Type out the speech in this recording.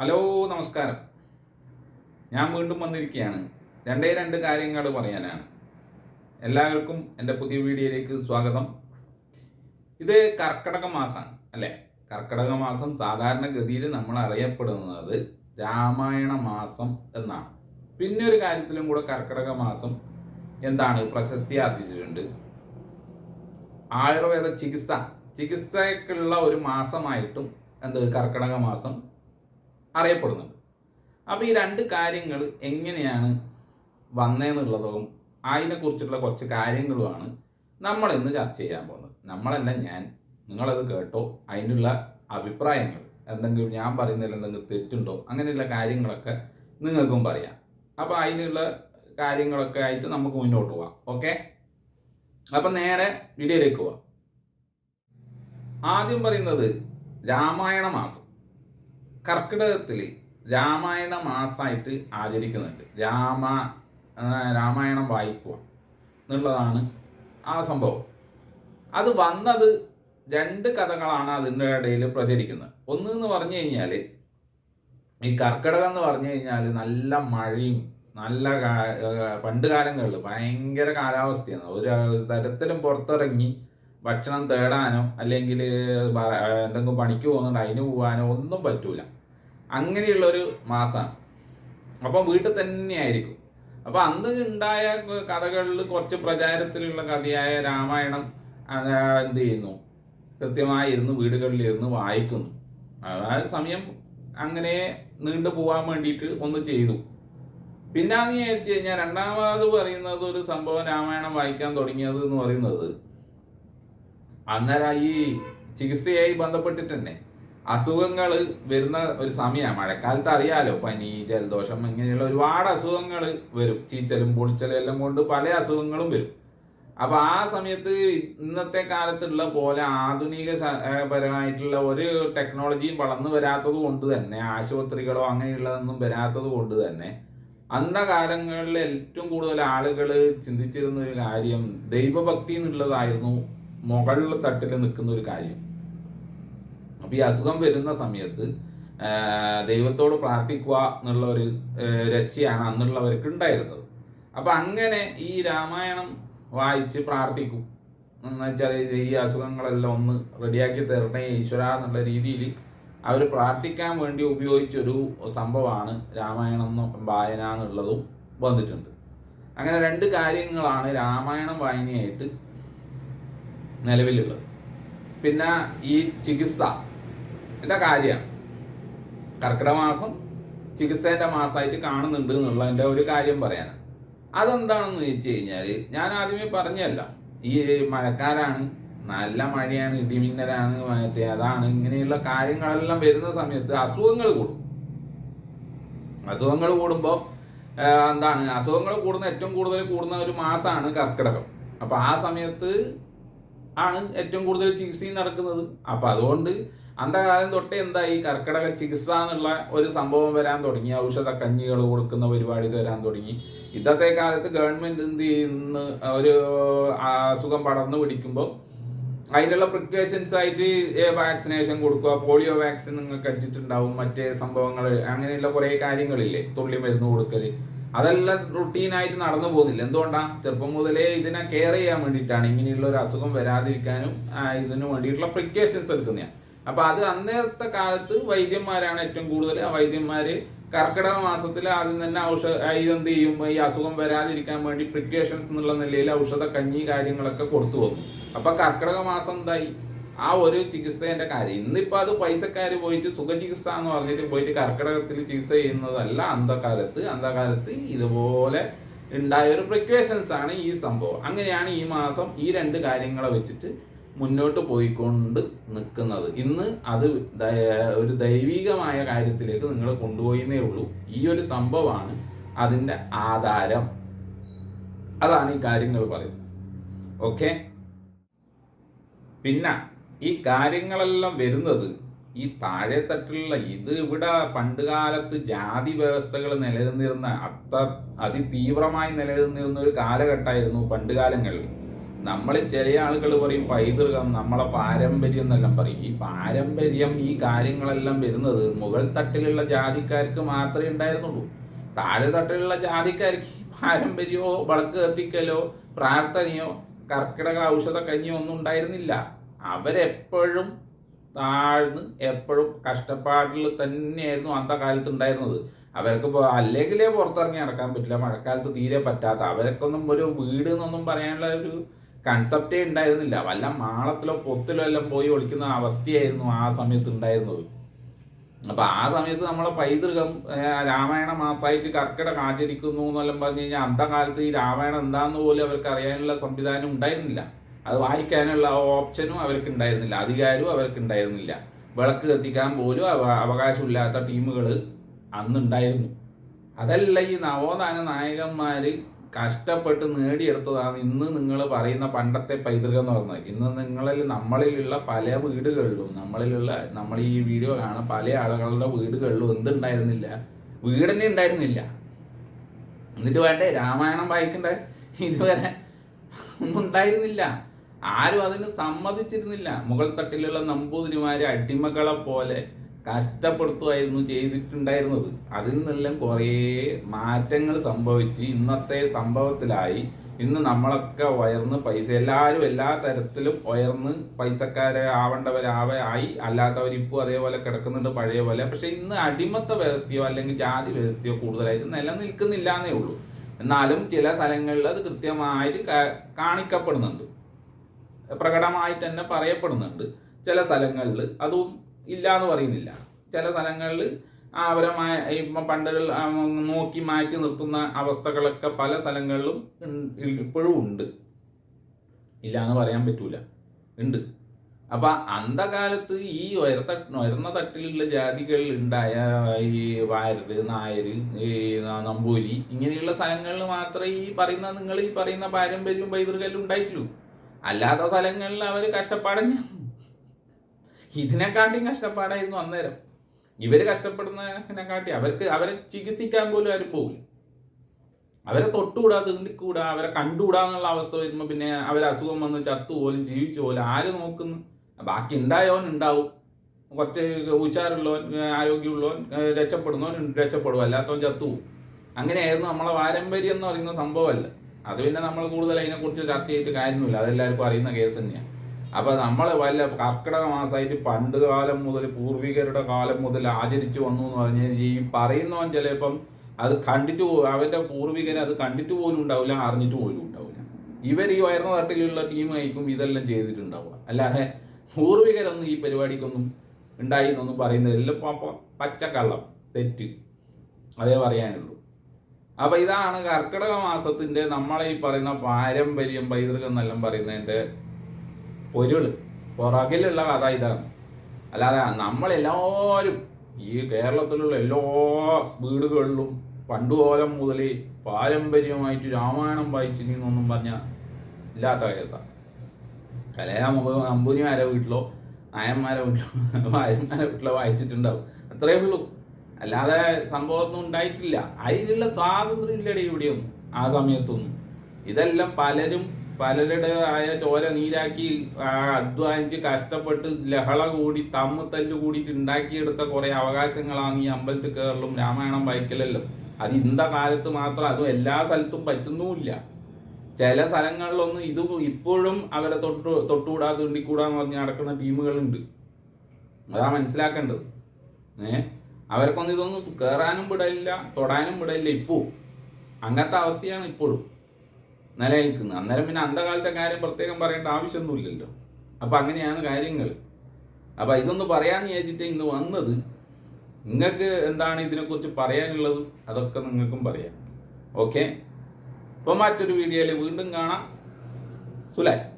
Hello നമസ്കാരം. ഞാൻ വീണ്ടും വന്നിരിക്കുകയാണ്. രണ്ടേ രണ്ട് കാര്യങ്ങൾ പറയാനാണ്. എല്ലാവർക്കും എന്റെ പുതിയ വീഡിയോയിലേക്ക് സ്വാഗതം. ഇത് കർക്കടക മാസമാണ് അല്ലേ? കർക്കടക മാസം സാധാരണഗതിയിൽ നമ്മൾ അറിയപ്പെടുന്നത് രാമായണ മാസം എന്നാണ്. പിന്നെ ഒരു കാര്യത്തിലും കൂടെ കർക്കടക മാസം എന്താണ്? പ്രശസ്തി ആർജിച്ചിട്ടുണ്ട്. ആയുർവേദ ചികിത്സ. ചികിത്സയ്ക്കുള്ള ഒരു മാസമായിട്ടും എന്ത്? കർക്കടക മാസം അറിയപ്പെടുന്നുണ്ട്. അപ്പോൾ ഈ രണ്ട് കാര്യങ്ങൾ എങ്ങനെയാണ് വന്നതെന്നുള്ളതും അതിനെക്കുറിച്ചുള്ള കുറച്ച് കാര്യങ്ങളുമാണ് നമ്മൾ ഇന്ന് ചർച്ച ചെയ്യാൻ പോകുന്നത്. നമ്മളല്ല ഞാൻ. നിങ്ങളത് കേട്ടോ. അതിനുള്ള അഭിപ്രായങ്ങൾ. എന്തെങ്കിലും ഞാൻ പറയുന്നതിൽ എന്തെങ്കിലും തെറ്റുണ്ടോ? അങ്ങനെയുള്ള കാര്യങ്ങളൊക്കെ നിങ്ങൾക്കും പറയാം. അപ്പോൾ അതിനുള്ള കാര്യങ്ങളൊക്കെ ആയിട്ട് നമുക്ക് മുന്നോട്ട് പോവാം. ഓക്കെ? അപ്പം നേരെ വീഡിയോയിലേക്ക് പോവാം. ആദ്യം പറയുന്നത് രാമായണ മാസം. കർക്കിടകത്തിൽ രാമായണ മാസമായിട്ട് ആചരിക്കുന്നുണ്ട്. രാമ രാമായണം വായിക്കുക എന്നുള്ളതാണ് ആ സംഭവം. അത് വന്നത് രണ്ട് കഥകളാണ് അതിന്റെ ഇടയിൽ പ്രചരിക്കുന്നത്. ഒന്ന് എന്ന് പറഞ്ഞു കഴിഞ്ഞാൽ ഈ കർക്കിടകം എന്ന് പറഞ്ഞു കഴിഞ്ഞാൽ നല്ല മഴയും നല്ല പണ്ട് കാലങ്ങളിൽ ഭയങ്കര കാലാവസ്ഥയാണ്. ഒരു തരത്തിലും പുറത്തിറങ്ങി ഭക്ഷണം തേടാനോ അല്ലെങ്കിൽ എന്തെങ്കിലും പണിക്ക് പോകുന്നുണ്ട് അതിന് പോകാനോ ഒന്നും പറ്റൂല. അങ്ങനെയുള്ളൊരു മാസമാണ് അപ്പം വീട്ടിൽ തന്നെയായിരിക്കും അപ്പം അന്ന് ഉണ്ടായ കഥകളിൽ കുറച്ച് പ്രചാരത്തിലുള്ള കഥയായ രാമായണം എന്ത് ചെയ്യുന്നു? കൃത്യമായി ഇരുന്ന് വീടുകളിലിരുന്ന് വായിക്കുന്നു. ആ സമയം അങ്ങനെ നീണ്ടു പോകാൻ വേണ്ടിയിട്ട് ഒന്ന് ചെയ്തു. പിന്നെ അങ്ങനെ വിചാരിച്ചു കഴിഞ്ഞാൽ രണ്ടാമത് പറയുന്നത് ഒരു സംഭവം രാമായണം വായിക്കാൻ തുടങ്ങിയത് എന്ന് പറയുന്നത് അന്നേരം ഈ ചികിത്സയായി ബന്ധപ്പെട്ടിട്ട് തന്നെ അസുഖങ്ങൾ വരുന്ന ഒരു സമയമാണ്. മഴക്കാലത്ത് അറിയാലോ പനി ജലദോഷം ഇങ്ങനെയുള്ള ഒരുപാട് അസുഖങ്ങൾ വരും. ചീച്ചലും പൊളിച്ചലും എല്ലാം കൊണ്ട് പല അസുഖങ്ങളും വരും. അപ്പൊ ആ സമയത്ത് ഇന്നത്തെ കാലത്തുള്ള പോലെ ആധുനിക പരമായിട്ടുള്ള ഒരു ടെക്നോളജിയും വളർന്നു വരാത്തത് കൊണ്ട് തന്നെ ആശുപത്രികളോ അങ്ങനെയുള്ളതൊന്നും വരാത്തത് കൊണ്ട് തന്നെ അന്ന കാലങ്ങളിൽ ഏറ്റവും കൂടുതൽ ആളുകൾ ചിന്തിച്ചിരുന്ന ഒരു കാര്യം ദൈവഭക്തി എന്നുള്ളതായിരുന്നു. മുകളിൽ തട്ടിൽ നിൽക്കുന്ന ഒരു കാര്യം. അപ്പൊ ഈ അസുഖം വരുന്ന സമയത്ത് ദൈവത്തോട് പ്രാർത്ഥിക്കുക എന്നുള്ള ഒരു രക്ഷയാണ് അന്നുള്ളവർക്ക് ഉണ്ടായിരുന്നത്. അപ്പൊ അങ്ങനെ ഈ രാമായണം വായിച്ച് പ്രാർത്ഥിക്കും. എന്ന് വെച്ചാൽ ഈ അസുഖങ്ങളെല്ലാം ഒന്ന് റെഡിയാക്കി തരണേ ഈശ്വര എന്നുള്ള രീതിയിൽ അവർ പ്രാർത്ഥിക്കാൻ വേണ്ടി ഉപയോഗിച്ചൊരു സംഭവമാണ് രാമായണം എന്ന് വായന എന്നുള്ളതും വന്നിട്ടുണ്ട്. അങ്ങനെ രണ്ട് കാര്യങ്ങളാണ് രാമായണം വായനയായിട്ട് നിലവിലുള്ളത്. പിന്നെ ഈ ചികിത്സ എന്റെ കാര്യം. കർക്കിടക മാസം ചികിത്സേന്റെ മാസമായിട്ട് കാണുന്നുണ്ട് എന്നുള്ളതിന്റെ ഒരു കാര്യം പറയാനാണ് അതെന്താണെന്ന് വെച്ച് കഴിഞ്ഞാൽ ഞാൻ ആദ്യമേ പറഞ്ഞല്ല ഈ മഴക്കാലാണ് നല്ല മഴയാണ് ഇടിമിന്നലാണ് മറ്റേ അതാണ് ഇങ്ങനെയുള്ള കാര്യങ്ങളെല്ലാം വരുന്ന സമയത്ത് അസുഖങ്ങൾ കൂടും. അസുഖങ്ങൾ കൂടുമ്പോൾ എന്താണ് അസുഖങ്ങൾ കൂടുന്ന ഏറ്റവും കൂടുതൽ കൂടുന്ന ഒരു മാസമാണ് കർക്കിടകം. അപ്പോൾ ആ സമയത്ത് ആണ് ഏറ്റവും കൂടുതൽ ചികിത്സയും നടക്കുന്നത്. അപ്പം അതുകൊണ്ട് അന്ധകാലം തൊട്ടേ എന്താ ഈ കർക്കിടക ചികിത്സ എന്നുള്ള ഒരു സംഭവം വരാൻ തുടങ്ങി. ഔഷധ കഞ്ഞികൾ കൊടുക്കുന്ന പരിപാടി വരാൻ തുടങ്ങി. ഇന്നത്തെ കാലത്ത് ഗവൺമെന്റ് എന്ത് ചെയ്യുന്ന? ഒരു അസുഖം പടർന്നു പിടിക്കുമ്പോൾ അതിനുള്ള പ്രിക്കോഷൻസ് ആയിട്ട് വാക്സിനേഷൻ കൊടുക്കുക. പോളിയോ വാക്സിൻ നിങ്ങൾക്ക് അടിച്ചിട്ടുണ്ടാവും. മറ്റേ സംഭവങ്ങൾ അങ്ങനെയുള്ള കുറേ കാര്യങ്ങളില്ലേ? തുള്ളി മരുന്ന് കൊടുക്കൽ അതെല്ലാം റുട്ടീനായിട്ട് നടന്നു പോകുന്നില്ല. എന്തുകൊണ്ടാണ് ചെറുപ്പം മുതലേ ഇതിനെ കെയർ ചെയ്യാൻ വേണ്ടിയിട്ടാണ് ഇങ്ങനെയുള്ള ഒരു അസുഖം വരാതിരിക്കാനും ഇതിനു വേണ്ടിയിട്ടുള്ള പ്രിക്കോഷൻസ് എടുക്കുന്നതാണ് അപ്പോൾ അത് അന്നേരത്തെ കാലത്ത് വൈദ്യന്മാരാണ് ഏറ്റവും കൂടുതൽ. ആ വൈദ്യന്മാര് കർക്കിടക മാസത്തിൽ ആദ്യം തന്നെ ഔഷധ ഇതെന്ത് ചെയ്യും? ഈ അസുഖം വരാതിരിക്കാൻ വേണ്ടി പ്രിക്കോഷൻസ് എന്നുള്ള നിലയിൽ ഔഷധ കഞ്ഞി കാര്യങ്ങളൊക്കെ കൊടുത്തു വന്നു അപ്പോൾ കർക്കിടക മാസം എന്തായി? ആ ഒരു ചികിത്സേന്റെ കാര്യം. ഇന്നിപ്പോ അത് പൈസക്കാർ പോയിട്ട് സുഖചികിത്സ എന്ന് പറഞ്ഞിട്ട് പോയിട്ട് കർക്കിടകത്തിൽ ചികിത്സ ചെയ്യുന്നതല്ല അന്ധകാലത്ത് അന്ധകാലത്ത് ഇതുപോലെ ഉണ്ടായ ഒരു പ്രിക്വേഷൻസ് ആണ് ഈ സംഭവം. അങ്ങനെയാണ് ഈ മാസം ഈ രണ്ട് കാര്യങ്ങളെ വെച്ചിട്ട് മുന്നോട്ട് പോയിക്കൊണ്ട് നിൽക്കുന്നത് ഇന്ന് അത് ഒരു ദൈവികമായ കാര്യത്തിലേക്ക് നിങ്ങൾ കൊണ്ടുപോയിന്നേ ഉള്ളൂ. ഈ ഒരു സംഭവമാണ് അതിന്റെ ആധാരം. അതാണ് ഈ കാര്യങ്ങൾ പറയുന്നത്. ഓക്കെ? പിന്നെ ഈ കാര്യങ്ങളെല്ലാം വരുന്നത് ഈ താഴെത്തട്ടിലുള്ള ഇത് ഇവിടെ പണ്ട് കാലത്ത് ജാതി വ്യവസ്ഥകൾ നിലനിന്നിരുന്ന അത്ര അതിതീവ്രമായി നിലനിന്നിരുന്ന ഒരു കാലഘട്ടമായിരുന്നു പണ്ട് കാലങ്ങളിൽ നമ്മൾ ചില ആളുകൾ പറയും പൈതൃകം നമ്മളെ പാരമ്പര്യം എന്നെല്ലാം പറയും. ഈ പാരമ്പര്യം ഈ കാര്യങ്ങളെല്ലാം വരുന്നത് മുകൾ തട്ടിലുള്ള ജാതിക്കാർക്ക് മാത്രമേ ഉണ്ടായിരുന്നുള്ളൂ. താഴെ തട്ടിലുള്ള ജാതിക്കാർക്ക് പാരമ്പര്യമോ വിളക്ക് കത്തിക്കലോ പ്രാർത്ഥനയോ കർക്കിടക ഔഷധ കഞ്ഞിയോ ഒന്നും ഉണ്ടായിരുന്നില്ല. അവരെപ്പോഴും താഴ്ന്ന് എപ്പോഴും കഷ്ടപ്പാടിൽ തന്നെയായിരുന്നു അന്ത കാലത്ത് ഉണ്ടായിരുന്നത്. അവർക്ക് അല്ലെങ്കിലേ പുറത്തിറങ്ങി നടക്കാൻ പറ്റില്ല മഴക്കാലത്ത് തീരെ പറ്റാത്ത അവർക്കൊന്നും ഒരു വീട് എന്നൊന്നും പറയാനുള്ള ഒരു കൺസെപ്റ്റേ ഉണ്ടായിരുന്നില്ല. വല്ല മാളത്തിലോ പൊത്തിലോ എല്ലാം പോയി ഒളിക്കുന്ന അവസ്ഥയായിരുന്നു ആ സമയത്ത് ഉണ്ടായിരുന്നത്. അപ്പൊ ആ സമയത്ത് നമ്മളെ പൈതൃകം രാമായണ മാസമായിട്ട് കർക്കിടക ആചരിക്കുന്നു എന്നെല്ലാം പറഞ്ഞു കഴിഞ്ഞാൽ അന്ത കാലത്ത് ഈ രാമായണം എന്താന്ന് പോലും അവർക്ക് അറിയാനുള്ള സംവിധാനം ഉണ്ടായിരുന്നില്ല. അത് വായിക്കാനുള്ള ഓപ്ഷനും അവർക്ക് ഉണ്ടായിരുന്നില്ല അധികാരവും അവർക്ക് ഉണ്ടായിരുന്നില്ല വിളക്ക് കത്തിക്കാൻ പോലും അവ- അവകാശമില്ലാത്ത ടീമുകൾ അന്നുണ്ടായിരുന്നു. അതല്ല ഈ നവോത്ഥാന നായകന്മാർ കഷ്ടപ്പെട്ട് നേടിയെടുത്തതാണ് ഇന്ന് നിങ്ങൾ പറയുന്ന പണ്ടത്തെ പൈതൃകം എന്ന് പറഞ്ഞത് ഇന്ന് നിങ്ങളിൽ നമ്മളിലുള്ള പല വീടുകളിലും നമ്മളിലുള്ള നമ്മൾ ഈ വീഡിയോ കാണുന്ന പല ആളുകളുടെ വീടുകളിലും എന്തുണ്ടായിരുന്നില്ല? വീടന്നെ ഉണ്ടായിരുന്നില്ല. എന്നിട്ട് വേണ്ടേ രാമായണം വായിക്കണ്ടേ? ഇതുവരെ ഒന്നും ഉണ്ടായിരുന്നില്ല. ആരും അതിന് സമ്മതിച്ചിരുന്നില്ല. മുകൾ തട്ടിലുള്ള നമ്പൂതിരിമാരെ അടിമകളെ പോലെ കഷ്ടപ്പെടുത്തുമായിരുന്നു ചെയ്തിട്ടുണ്ടായിരുന്നത്. അതിൽ നിന്നെല്ലാം കുറേ മാറ്റങ്ങൾ സംഭവിച്ച് ഇന്നത്തെ സംഭവത്തിലായി. ഇന്ന് നമ്മളൊക്കെ ഉയർന്ന് പൈസ എല്ലാവരും എല്ലാ തരത്തിലും ഉയർന്ന് പൈസക്കാരെ ആവേണ്ടവരാവെ ആയി. അല്ലാത്തവരിപ്പോൾ അതേപോലെ കിടക്കുന്നുണ്ട് പഴയ പോലെ. പക്ഷെ ഇന്ന് അടിമത്ത വ്യവസ്ഥയോ അല്ലെങ്കിൽ ജാതി വ്യവസ്ഥയോ കൂടുതലായിട്ട് നിലനിൽക്കുന്നില്ല എന്നേ ഉള്ളൂ. എന്നാലും ചില സ്ഥലങ്ങളിൽ അത് കൃത്യമായിട്ട് കാണിക്കപ്പെടുന്നുണ്ട്. പ്രകടമായിട്ട് തന്നെ പറയപ്പെടുന്നുണ്ട്. ചില സ്ഥലങ്ങളിൽ അതും ഇല്ല എന്ന് പറയുന്നില്ല. ചില സ്ഥലങ്ങളിൽ അവരമായ ഇപ്പം നോക്കി മാറ്റി നിർത്തുന്ന അവസ്ഥകളൊക്കെ പല സ്ഥലങ്ങളിലും ഇപ്പോഴും ഉണ്ട്. ഇല്ല എന്ന് പറയാൻ പറ്റൂല. ഉണ്ട്. അപ്പൊ അന്ധകാലത്ത് ഈ ഉയർത്ത ഉയർന്ന തട്ടിലുള്ള ജാതികളിൽ ഉണ്ടായ ഈ വാരർ നായർ ഈ നമ്പൂരി ഇങ്ങനെയുള്ള സ്ഥലങ്ങളിൽ മാത്രമേ ഈ പറയുന്ന നിങ്ങൾ ഈ പറയുന്ന പാരമ്പര്യവും പൈതൃകലും ഉണ്ടായിട്ടുള്ളൂ. അല്ലാത്ത സ്ഥലങ്ങളിൽ അവർ കഷ്ടപ്പാടഞ്ഞ ഇതിനെക്കാട്ടിയും കഷ്ടപ്പാടായിരുന്നു അന്നേരം. ഇവർ കഷ്ടപ്പെടുന്നതിനെക്കാട്ടി അവർക്ക് അവരെ ചികിത്സിക്കാൻ പോലും ആരും പോകില്ല അവരെ തൊട്ടുകൂടാ തീണ്ടിക്കൂടാ അവരെ കണ്ടുകൂടാ എന്നുള്ള അവസ്ഥ വരുമ്പോൾ പിന്നെ അവർ അസുഖം വന്ന് ചത്തു പോലും ജീവിച്ചു പോലും ആര് നോക്കുന്നു? ബാക്കി ഉണ്ടായവൻ ഉണ്ടാവും. കുറച്ച് ഉഷാറുള്ളവൻ ആരോഗ്യമുള്ളവൻ രക്ഷപ്പെടുന്നവൻ രക്ഷപ്പെടും. അല്ലാത്തവൻ ചത്തുപോകും അങ്ങനെയായിരുന്നു നമ്മളെ പാരമ്പര്യം എന്ന് പറയുന്ന സംഭവമല്ല. അത് പിന്നെ നമ്മൾ കൂടുതൽ അതിനെക്കുറിച്ച് ചർച്ച ചെയ്തിട്ട് കാര്യമൊന്നുമില്ല. അതെല്ലാവർക്കും അറിയുന്ന കേസ് തന്നെയാണ് അപ്പോൾ നമ്മൾ വല്ല കർക്കിടക മാസമായിട്ട് പണ്ട് കാലം മുതൽ പൂർവികരുടെ കാലം മുതൽ ആചരിച്ചു വന്നു എന്ന് പറഞ്ഞു ഈ പറയുന്നവൻ ചിലപ്പം അത് കണ്ടിട്ട് പോ- അവന്റെ പൂർവികർ അത് കണ്ടിട്ട് പോലും ഉണ്ടാവില്ല അറിഞ്ഞിട്ട് പോലും ഉണ്ടാവില്ല. ഇവർ ഈ ഉയർന്ന തട്ടിലുള്ള ടീമായിരിക്കും ഇതെല്ലാം ചെയ്തിട്ടുണ്ടാവുക. അല്ലാതെ പൂർവികരൊന്നും ഈ പരിപാടിക്കൊന്നും ഉണ്ടായി എന്നൊന്നും പറയുന്നതില്ല പച്ചക്കള്ളം. തെറ്റ്. അതേ പറയാനുള്ളൂ. അപ്പൊ ഇതാണ് കർക്കിടക മാസത്തിന്റെ നമ്മളെ ഈ പറയുന്ന പാരമ്പര്യം പൈതൃകം എന്നെല്ലാം പറയുന്നതിന്റെ പൊരുൾ പുറകിലുള്ള കഥ ഇതാണ്. അല്ലാതെ നമ്മളെല്ലാവരും ഈ കേരളത്തിലുള്ള എല്ലാ വീടുകളിലും പണ്ടുകാലം മുതൽ പാരമ്പര്യമായിട്ട് രാമായണം വായിച്ചിരുന്നൊന്നും പറഞ്ഞ ഇല്ലാത്ത കേസാണ് കലയെ നമുക്ക് വീട്ടിലോ നായന്മാരെ വീട്ടിലോ വായന്മാരെ വീട്ടിലോ വായിച്ചിട്ടുണ്ടാവും. അത്രയേ ഉള്ളൂ. അല്ലാതെ സംഭവമൊന്നും ഉണ്ടായിട്ടില്ല. അതിലുള്ള സ്വാതന്ത്ര്യം ഇല്ലടേ ഇവിടെയൊന്നും ആ സമയത്തൊന്നും. ഇതെല്ലാം പലരും പലരുടെ ആയ ചോര നീരാക്കി അധ്വാനിച്ച് കഷ്ടപ്പെട്ട് ലഹള കൂടി തമ്മ് തല്ല് കൂടിയിട്ട് ഉണ്ടാക്കിയെടുത്ത കുറെ അവകാശങ്ങളാണ് ഈ അമ്പലത്തിൽ കയറലും രാമായണം വായിക്കലല്ലോ. അത് ഇന്ന കാലത്ത് മാത്രം അതും എല്ലാ സ്ഥലത്തും പറ്റുന്നുമില്ല. ചില സ്ഥലങ്ങളിലൊന്നും ഇത് ഇപ്പോഴും അവരെ തൊട്ടു തൊട്ടുകൂടാ തീണ്ടിക്കൂടാന്ന് പറഞ്ഞ് നടക്കുന്ന ടീമുകളുണ്ട്. അതാ മനസ്സിലാക്കേണ്ടത്. ഏ? അവർക്കൊന്നും ഇതൊന്നും കയറാനും വിടലില്ല തൊടാനും വിടലില്ല ഇപ്പോൾ അങ്ങനത്തെ അവസ്ഥയാണ് ഇപ്പോഴും നിലനിൽക്കുന്നത്. അന്നേരം പിന്നെ അന്ധകാലത്തെ കാര്യം പ്രത്യേകം പറയേണ്ട ആവശ്യമൊന്നുമില്ലല്ലോ. അപ്പം അങ്ങനെയാണ് കാര്യങ്ങൾ. അപ്പം ഇതൊന്ന് പറയാന്ന് വിചാരിച്ചിട്ട് ഇന്ന് വന്നത് നിങ്ങൾക്ക് എന്താണ് ഇതിനെക്കുറിച്ച് പറയാനുള്ളത്? അതൊക്കെ നിങ്ങൾക്കും പറയാം. ഓക്കെ? അപ്പോൾ മറ്റൊരു വീഡിയോയിൽ വീണ്ടും കാണാം. സുലായ്